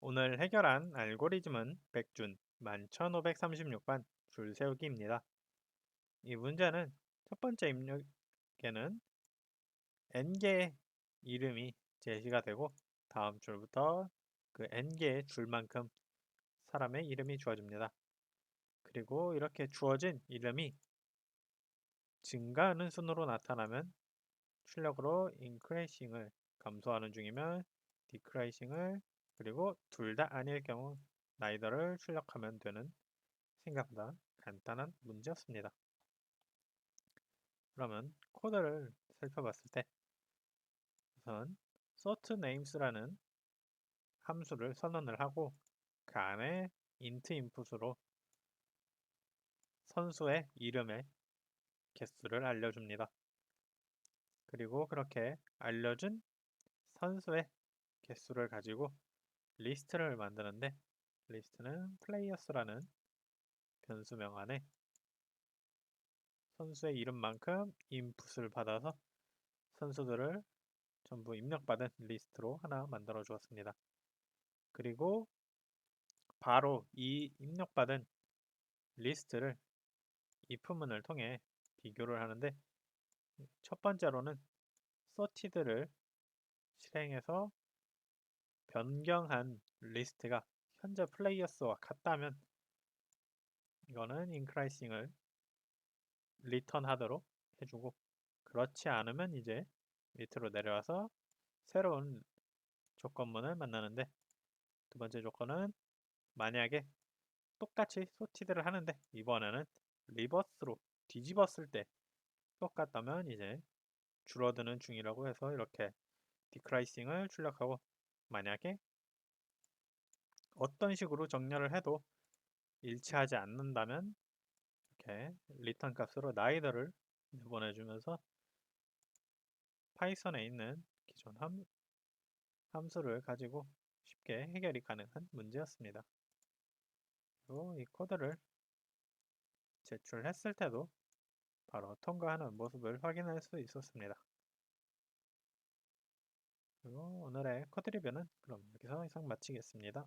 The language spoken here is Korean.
오늘 해결한 알고리즘은 백준 11536번 줄 세우기입니다. 이 문제는 첫 번째 입력에는 n개의 이름이 제시가 되고 다음 줄부터 그 n개의 줄만큼 사람의 이름이 주어집니다. 그리고 이렇게 주어진 이름이 증가하는 순으로 나타나면 출력으로 increasing을 감소하는 중이면 decreasing을 그리고 둘 다 아닐 경우 나이더를 출력하면 되는 생각보다 간단한 문제였습니다. 그러면 코드를 살펴봤을 때 우선 sort names라는 함수를 선언을 하고 그 안에 int input으로 선수의 이름의 개수를 알려줍니다. 그리고 그렇게 알려준 선수의 개수를 가지고 리스트를 만드는데 리스트는 players라는 변수명 안에 선수의 이름만큼 인풋을 받아서 선수들을 전부 입력받은 리스트로 하나 만들어 주었습니다. 그리고 바로 이 입력받은 리스트를 if문을 통해 비교를 하는데 첫 번째로는 sorted를 실행해서 변경한 리스트가 현재 플레이어스와 같다면 이거는 increasing을 리턴하도록 해주고 그렇지 않으면 이제 밑으로 내려와서 새로운 조건문을 만나는데 두 번째 조건은 만약에 똑같이 소티드를 하는데 이번에는 리버스로 뒤집었을 때 똑같다면 이제 줄어드는 중이라고 해서 이렇게 디크라이싱을 출력하고 만약에 어떤 식으로 정렬을 해도 일치하지 않는다면 이렇게 리턴 값으로 나이더를 내보내주면서 파이썬에 있는 기존 함, 함수를 가지고 쉽게 해결이 가능한 문제였습니다. 그리고 이 코드를 제출했을 때도 바로 통과하는 모습을 확인할 수 있었습니다. 그리고 오늘의 코드 리뷰는 그럼 여기서 이상 마치겠습니다.